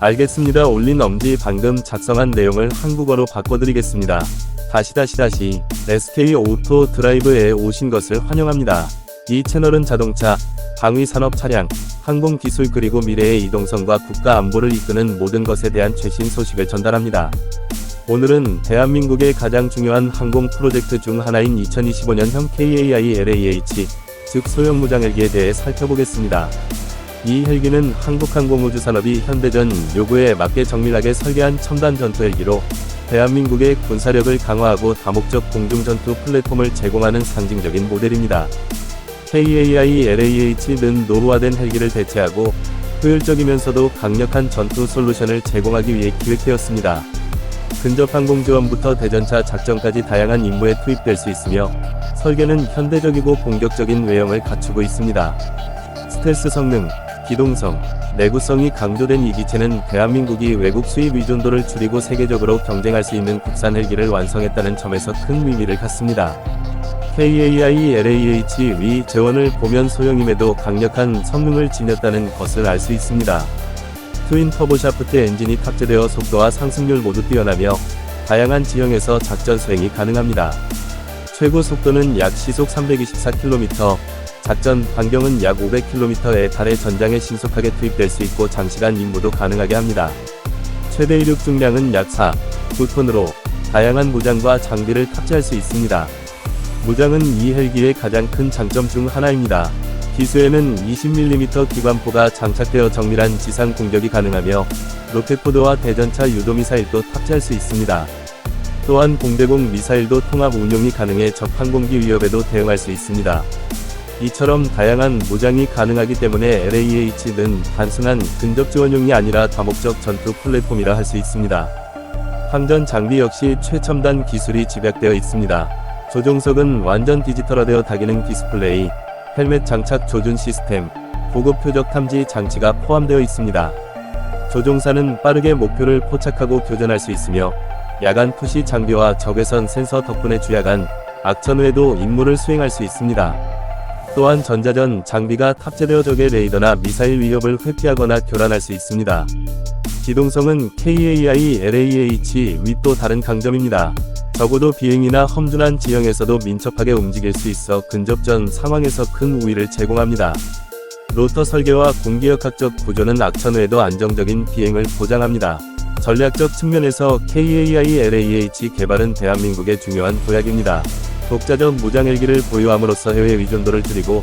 알겠습니다. 올린 엄지 방금 작성한 내용을 한국어로 바꿔드리겠습니다. 다시 다시 다시 SK 오토 드라이브에 오신 것을 환영합니다. 이 채널은 자동차, 방위 산업 차량, 항공 기술 그리고 미래의 이동성과 국가 안보를 이끄는 모든 것에 대한 최신 소식을 전달합니다. 오늘은 대한민국의 가장 중요한 항공 프로젝트 중 하나인 2025년형 KAI LAH, 즉 소형 무장헬기에 대해 살펴보겠습니다. 이 헬기는 한국항공우주 산업이 현대전 요구에 맞게 정밀하게 설계한 첨단 전투 헬기로 대한민국의 군사력을 강화하고 다목적 공중전투 플랫폼을 제공하는 상징적인 모델입니다. KAI LAH는 노후화된 헬기를 대체하고 효율적이면서도 강력한 전투 솔루션을 제공하기 위해 기획되었습니다. 근접 항공 지원부터 대전차 작전까지 다양한 임무에 투입될 수 있으며 설계는 현대적이고 공격적인 외형을 갖추고 있습니다. 스텔스 성능, 기동성, 내구성이 강조된 이 기체는 대한민국이 외국 수입 의존도를 줄이고 세계적으로 경쟁할 수 있는 국산 헬기를 완성했다는 점에서 큰 의미를 갖습니다. KAI LAH 위 재원을 보면 소형임에도 강력한 성능을 지녔다는 것을 알 수 있습니다. 트윈 터보 샤프트 엔진이 탑재되어 속도와 상승률 모두 뛰어나며 다양한 지형에서 작전 수행이 가능합니다. 최고 속도는 약 시속 324km, 작전 반경은 약 500km에 달해 전장에 신속하게 투입될 수 있고 장시간 임무도 가능하게 합니다. 최대 이륙 중량은 약 4, 9톤으로 다양한 무장과 장비를 탑재할 수 있습니다. 무장은 이 헬기의 가장 큰 장점 중 하나입니다. 기수에는 20mm 기관포가 장착되어 정밀한 지상 공격이 가능하며 로켓포드와 대전차 유도미사일도 탑재할 수 있습니다. 또한 공대공 미사일도 통합 운용이 가능해 적 항공기 위협에도 대응할 수 있습니다. 이처럼 다양한 무장이 가능하기 때문에 LAH는 단순한 근접 지원용이 아니라 다목적 전투 플랫폼이라 할 수 있습니다. 항전 장비 역시 최첨단 기술이 집약되어 있습니다. 조종석은 완전 디지털화되어 다기능 디스플레이, 헬멧 장착 조준 시스템, 고급 표적 탐지 장치가 포함되어 있습니다. 조종사는 빠르게 목표를 포착하고 교전할 수 있으며 야간 푸시 장비와 적외선 센서 덕분에 주야간, 악천 후에도 임무를 수행할 수 있습니다. 또한 전자전 장비가 탑재되어 적의 레이더나 미사일 위협을 회피하거나 교란할 수 있습니다. 기동성은 KAI LAH 위 또 다른 강점입니다. 적어도 비행이나 험준한 지형에서도 민첩하게 움직일 수 있어 근접전 상황에서 큰 우위를 제공합니다. 로터 설계와 공기역학적 구조는 악천 후에도 안정적인 비행을 보장합니다. 전략적 측면에서 KAI LAH 개발은 대한민국의 중요한 도약입니다. 독자적 무장헬기를 보유함으로써 해외 의존도를 줄이고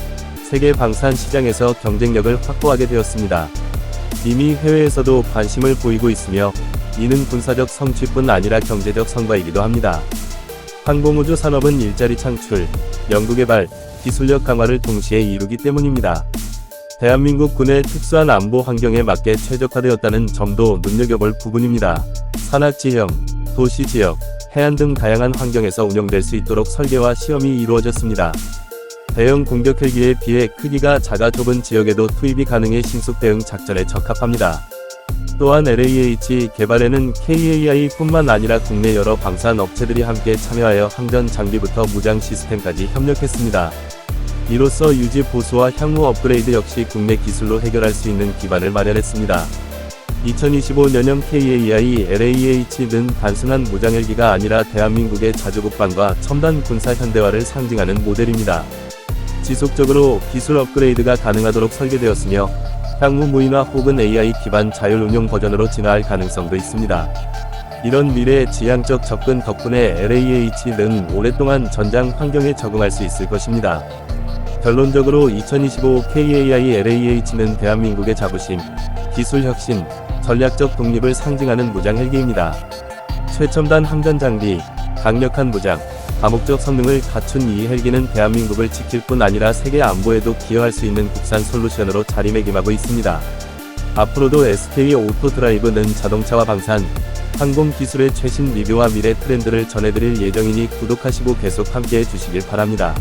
세계 방산 시장에서 경쟁력을 확보하게 되었습니다. 이미 해외에서도 관심을 보이고 있으며 이는 군사적 성취뿐 아니라 경제적 성과이기도 합니다. 항공우주 산업은 일자리 창출, 연구개발, 기술력 강화를 동시에 이루기 때문입니다. 대한민국 군의 특수한 안보 환경에 맞게 최적화되었다는 점도 눈여겨볼 부분입니다. 산악지형, 도시지역, 해안 등 다양한 환경에서 운영될 수 있도록 설계와 시험이 이루어졌습니다. 대형 공격 헬기에 비해 크기가 작아 좁은 지역에도 투입이 가능해 신속 대응 작전에 적합합니다. 또한 LAH 개발에는 KAI뿐만 아니라 국내 여러 방산 업체들이 함께 참여하여 항전 장비부터 무장 시스템까지 협력했습니다. 이로써 유지 보수와 향후 업그레이드 역시 국내 기술로 해결할 수 있는 기반을 마련했습니다. 2025년형 KAI LAH는 단순한 무장헬기가 아니라 대한민국의 자주국방과 첨단 군사 현대화를 상징하는 모델입니다. 지속적으로 기술 업그레이드가 가능하도록 설계되었으며 향후 무인화 혹은 AI 기반 자율 운용 버전으로 진화할 가능성도 있습니다. 이런 미래 지향적 접근 덕분에 LAH는 오랫동안 전장 환경에 적응할 수 있을 것입니다. 결론적으로 2025 KAI LAH는 대한민국의 자부심, 기술 혁신, 전략적 독립을 상징하는 무장 헬기입니다. 최첨단 항전 장비, 강력한 무장, 다목적 성능을 갖춘 이 헬기는 대한민국을 지킬 뿐 아니라 세계 안보에도 기여할 수 있는 국산 솔루션으로 자리매김하고 있습니다. 앞으로도 SK 오토드라이브는 자동차와 방산, 항공 기술의 최신 리뷰와 미래 트렌드를 전해드릴 예정이니 구독하시고 계속 함께해 주시길 바랍니다.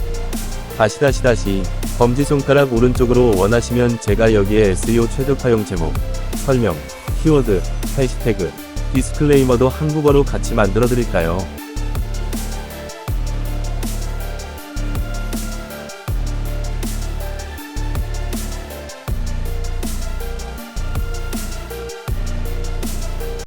다시 다시 다시 검지 손가락 오른쪽으로 원하시면 제가 여기에 SEO 최적화용 제목, 설명, 키워드, 해시태그, 디스클레이머도 한국어로 같이 만들어 드릴까요?